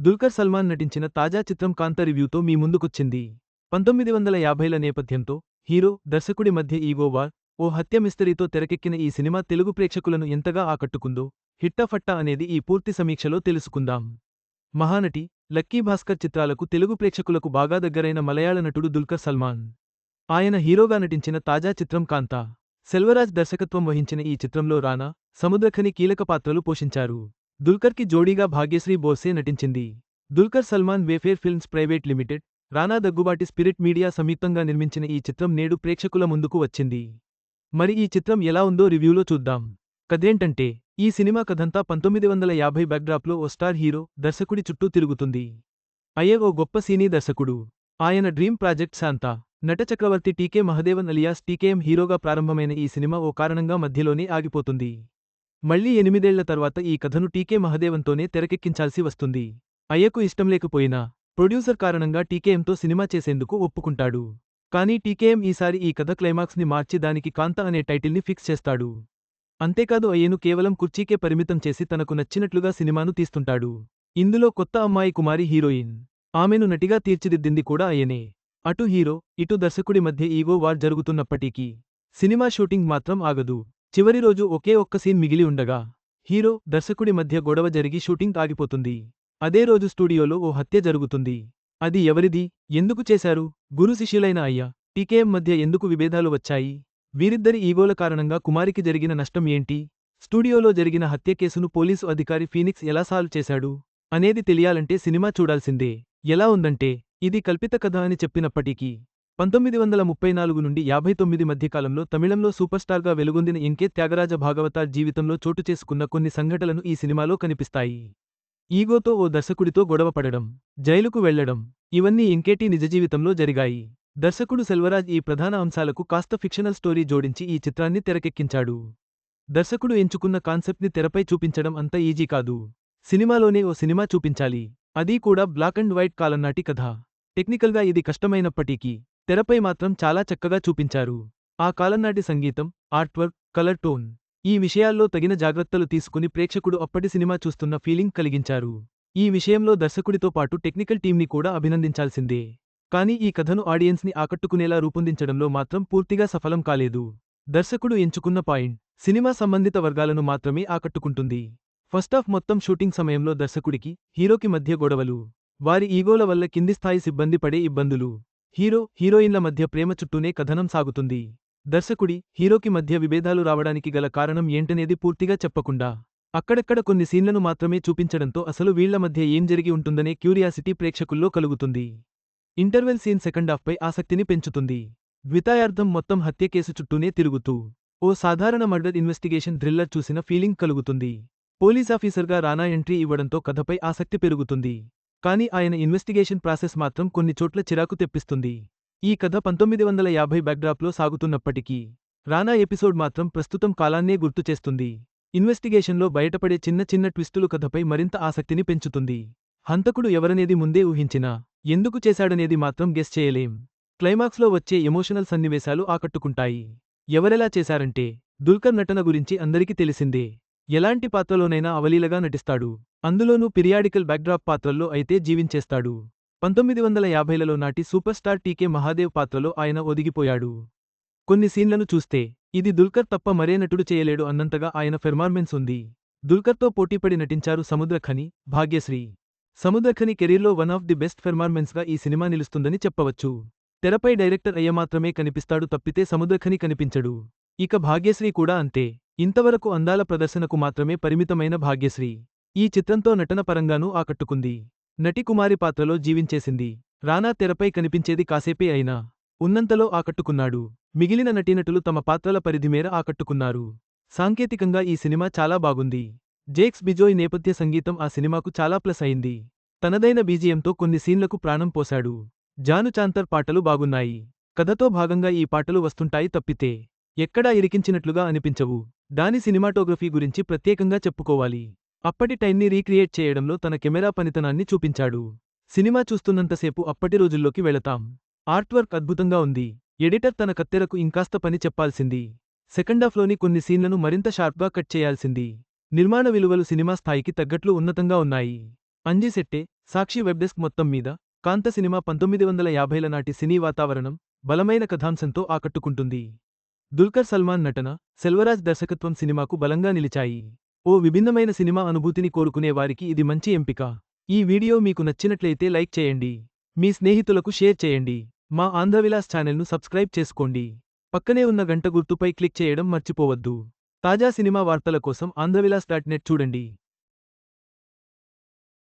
దుల్కర్ సల్మాన్ నటించిన తాజా చిత్రం కాంత రివ్యూతో మీ ముందుకొచ్చింది. పంతొమ్మిది వందల యాభైల నేపథ్యంతో హీరో దర్శకుడి మధ్య ఈగో వార్ ఓ హత్య మిస్టరీతో తెరకెక్కిన ఈ సినిమా తెలుగు ప్రేక్షకులను ఎంతగా ఆకట్టుకుందో హిట్టఫట్టా అనేది ఈ పూర్తి సమీక్షలో తెలుసుకుందాం. మహానటి లక్కీ భాస్కర్ చిత్రాలకు తెలుగు ప్రేక్షకులకు బాగా దగ్గరైన మలయాళ నటుడు దుల్కర్ సల్మాన్. ఆయన హీరోగా నటించిన తాజా చిత్రం కాంతా. సెల్వరాజ్ దర్శకత్వం వహించిన ఈ చిత్రంలో రానా సముద్రఖని కీలక పాత్రలు పోషించారు. దుల్కర్కి జోడీగా భాగ్యశ్రీ బోసే నటించింది. Dulquer Salmaan Wayfarer films private limited Rana Daggubati Spirit media సంయుక్తంగా నిర్మించిన ఈ చిత్రం నేడు ప్రేక్షకుల ముందుకు వచ్చింది. మరి ఈ చిత్రం ఎలా ఉందో రివ్యూలో చూద్దాం. కథేంటంటే ఈ సినిమా కథంతా పంతొమ్మిది వందల యాభై బ్యాక్డ్రాప్లో ఓ స్టార్ హీరో దర్శకుడి చుట్టూ తిరుగుతుంది. అయ్యే ఓ గొప్ప సీనీ దర్శకుడు. ఆయన డ్రీమ్ ప్రాజెక్ట్ శాంతా నట చక్రవర్తి T K Mahadevan alias T K M హీరోగా ప్రారంభమైన ఈ సినిమా ఓ కారణంగా మధ్యలోనే ఆగిపోతుంది. మళ్ళీ ఎనిమిదేళ్ళ తర్వాత ఈ కథను టీకే మహదేవన్తోనే తెరకెక్కించాల్సి వస్తుంది. అయ్యకు ఇష్టం లేకపోయినా ప్రొడ్యూసర్ కారణంగా టీకేఎంతో సినిమా చేసేందుకు ఒప్పుకుంటాడు. కానీ టీకేఎం ఈసారి ఈ కథ క్లైమాక్స్ని మార్చి దానికి కాంత అనే టైటిల్ని ఫిక్స్ చేస్తాడు. అంతేకాదు అయ్యను కేవలం కుర్చీకే పరిమితం చేసి తనకు నచ్చినట్లుగా సినిమాను తీస్తుంటాడు. ఇందులో కొత్త అమ్మాయి కుమారి హీరోయిన్. ఆమెను నటిగా తీర్చిదిద్దింది కూడా అయ్యనే. అటు హీరో ఇటు దర్శకుడి మధ్య ఈగో వార్ జరుగుతున్నప్పటికీ సినిమా షూటింగ్ మాత్రం ఆగదు. చివరి రోజు ఒకే ఒక్క సీన్ మిగిలి ఉండగా హీరో దర్శకుడి మధ్య గొడవ జరిగి షూటింగ్ ఆగిపోతుంది. అదే రోజు స్టూడియోలో ఓ హత్య జరుగుతుంది. అది ఎవరిది? ఎందుకు చేశారు? గురు శిష్యులైన అయ్యా టీకేఎం మధ్య ఎందుకు విభేదాలు వచ్చాయి? వీరిద్దరి ఈగోల కారణంగా కుమారికి జరిగిన నష్టం ఏంటి? స్టూడియోలో జరిగిన హత్య కేసును పోలీసు అధికారి ఫీనిక్స్ ఎలా సాల్వ్ చేశాడు? అనేది తెలియాలంటే సినిమా చూడాల్సిందే. ఎలా ఉందంటే ఇది కల్పిత కథ అని చెప్పినప్పటికీ పంతొమ్మిది వందల ముప్పై నాలుగు నుండి యాభై తొమ్మిది మధ్యకాలంలో తమిళంలో సూపర్ స్టార్గా వెలుగొందిన ఎంకే త్యాగరాజ భాగవతార్ జీవితంలో చోటు చేసుకున్న కొన్ని సంఘటనలు ఈ సినిమాలో కనిపిస్తాయి. ఈగోతో ఓ దర్శకుడితో గొడవపడడం జైలుకు వెళ్ళడం ఇవన్నీ ఇంకేటి నిజజీవితంలో జరిగాయి. దర్శకుడు సెల్వరాజ్ ఈ ప్రధాన అంశాలకు కాస్త ఫిక్షనల్ స్టోరీ జోడించి ఈ చిత్రాన్ని తెరకెక్కించాడు. దర్శకుడు ఎంచుకున్న కాన్సెప్ట్ని తెరపై చూపించడం అంత ఈజీ కాదు. సినిమాలోనే ఓ సినిమా చూపించాలి. అదీ కూడా బ్లాక్ అండ్ వైట్ కాలంనాటి కథ. టెక్నికల్గా ఇది కష్టమైనప్పటికీ తెరపై మాత్రం చాలా చక్కగా చూపించారు. ఆ కాలంనాటి సంగీతం ఆర్ట్వర్క్ కలర్ టోన్ ఈ విషయాల్లో తగిన జాగ్రత్తలు తీసుకుని ప్రేక్షకుడు అప్పటి సినిమా చూస్తున్న ఫీలింగ్ కలిగించారు. ఈ విషయంలో దర్శకుడితో పాటు టెక్నికల్ టీంని కూడా అభినందించాల్సిందే. కానీ ఈ కథను ఆడియన్స్ని ఆకట్టుకునేలా రూపొందించడంలో మాత్రం పూర్తిగా సఫలం కాలేదు. దర్శకుడు ఎంచుకున్న పాయింట్ సినిమా సంబంధిత వర్గాలను మాత్రమే ఆకట్టుకుంటుంది. ఫస్ట్ ఆఫ్ మొత్తం షూటింగ్ సమయంలో దర్శకుడికి హీరోకి మధ్య గొడవలు. వారి ఈగోల వల్ల కింది స్థాయి సిబ్బంది పడే ఇబ్బందులు. హీరో హీరోయిన్ల మధ్య ప్రేమ చుట్టూనే కథనం సాగుతుంది. దర్శకుడి హీరోకి మధ్య విభేదాలు రావడానికి గల కారణం ఏంటనేది పూర్తిగా చెప్పకుండా అక్కడక్కడ కొన్ని సీన్లను మాత్రమే చూపించడంతో అసలు వీళ్ళ మధ్య ఏం జరిగి ఉంటుందనే క్యూరియాసిటీ ప్రేక్షకుల్లో కలుగుతుంది. ఇంటర్వెల్ సీన్ సెకండ్ హాఫ్పై ఆసక్తిని పెంచుతుంది. ద్వితాయార్థం మొత్తం హత్య కేసు చుట్టూనే తిరుగుతూ ఓ సాధారణ మర్డర్ ఇన్వెస్టిగేషన్ థ్రిల్లర్ చూసిన ఫీలింగ్ కలుగుతుంది. పోలీసాఫీసర్గా రానా ఎంట్రీ ఇవ్వడంతో కథపై ఆసక్తి పెరుగుతుంది. కానీ ఆయన ఇన్వెస్టిగేషన్ ప్రాసెస్ మాత్రం కొన్ని చోట్ల చిరాకు తెప్పిస్తుంది. ఈ కథ పంతొమ్మిది వందల యాభై బ్యాక్డ్రాప్లో సాగుతున్నప్పటికీ రానా ఎపిసోడ్ మాత్రం ప్రస్తుతం కాలాన్నే గుర్తుచేస్తుంది ఇన్వెస్టిగేషన్లో బయటపడే చిన్న చిన్న ట్విస్టులు కథపై మరింత ఆసక్తిని పెంచుతుంది. హంతకుడు ఎవరనేది ముందే ఊహించినా ఎందుకు చేశాడనేది మాత్రం గెస్ చేయలేం. క్లైమాక్స్లో వచ్చే ఎమోషనల్ సన్నివేశాలు ఆకట్టుకుంటాయి. ఎవరెలా చేశారంటే దుల్కర్ నటన గురించి అందరికీ తెలిసిందే. ఎలాంటి పాత్రలోనైనా అవలీలగా నటిస్తాడు. అందులోనూ పిరియాడికల్ బ్యాక్డ్రాప్ పాత్రల్లో అయితే జీవించేస్తాడు. పంతొమ్మిది వందల యాభైలలో నాటి సూపర్ స్టార్ టీకే మహాదేవ్ పాత్రలో ఆయన ఒదిగిపోయాడు. కొన్ని సీన్లను చూస్తే ఇది దుల్కర్ తప్ప మరే నటుడు చేయలేడు అన్నంతగా ఆయన ఫెర్మార్మెన్స్ ఉంది. దుల్కర్తో పోటీపడి నటించారు సముద్రఖని భాగ్యశ్రీ. సముద్రఖని కెరీర్లో వన్ ఆఫ్ ది బెస్ట్ పెర్ఫార్మెన్స్గా ఈ సినిమా నిలుస్తుందని చెప్పవచ్చు. తెరపై డైరెక్టర్ అయ్య మాత్రమే కనిపిస్తాడు తప్పితే సముద్రఖని కనిపించడు. ఇక భాగ్యశ్రీ కూడా అంతే. ఇంతవరకు అందాల ప్రదర్శనకు మాత్రమే పరిమితమైన భాగ్యశ్రీ. ఈ చిత్రంతో నటన పరంగానూ ఆకట్టుకుంది. నటికుమారి పాత్రలో జీవించేసింది. రానా తెరపై కనిపించేది కాసేపే అయినా ఉన్నంతలో ఆకట్టుకున్నాడు. మిగిలిన నటీనటులు తమ పాత్రల పరిధిమేర ఆకట్టుకున్నారు. సాంకేతికంగా ఈ సినిమా చాలా బాగుంది. జేక్స్ బిజోయ్ నేపథ్య సంగీతం ఆ సినిమాకు చాలా ప్లస్ అయింది. తనదైన బీజియంతో కొన్ని సీన్లకు ప్రాణం పోశాడు. జాను చాంతర్ పాటలు బాగున్నాయి. కథతో భాగంగా ఈ పాటలు వస్తుంటాయి తప్పితే ఎక్కడా ఇరికించినట్లుగా అనిపించవు. దాని సినిమాటోగ్రఫీ గురించి ప్రత్యేకంగా చెప్పుకోవాలి. అప్పటి టైన్ని రీక్రియేట్ చేయడంలో తన కెమెరా పనితనాన్ని చూపించాడు. సినిమా చూస్తున్నంతసేపు అప్పటి రోజుల్లోకి వెళతాం. ఆర్ట్వర్క్ అద్భుతంగా ఉంది. ఎడిటర్ తన కత్తెరకు ఇంకాస్త పని చెప్పాల్సింది. సెకండాఫ్లోని కొన్ని సీన్లను మరింత షార్ప్గా కట్ చేయాల్సింది. నిర్మాణ విలువలు సినిమా స్థాయికి తగ్గట్లు ఉన్నతంగా ఉన్నాయి. అంజిశెట్టే సాక్షి వెబ్డెస్క్ మొత్తం మీద కాంత సినిమా పంతొమ్మిది వందల యాభైల నాటి సినీ వాతావరణం బలమైన కథాంశంతో ఆకట్టుకుంటుంది. దుల్కర్ సల్మాన్ నటన సెల్వరాజ్ దర్శకత్వం సినిమాకు బలంగా నిలిచాయి. ఓ విభిన్నమైన సినిమా అనుభూతిని కోరుకునే వారికి ఇది మంచి ఎంపిక. ఈ వీడియో మీకు నచ్చినట్లయితే లైక్ చేయండి. మీ స్నేహితులకు షేర్ చేయండి. మా ఆంధ్రవిలాస్ ఛానల్ను సబ్స్క్రైబ్ చేసుకోండి. పక్కనే ఉన్న గంట గుర్తుపై క్లిక్ చేయడం మర్చిపోవద్దు. తాజా సినిమా వార్తల కోసం ఆంధ్రవిలాస్ డాట్ నెట్ చూడండి.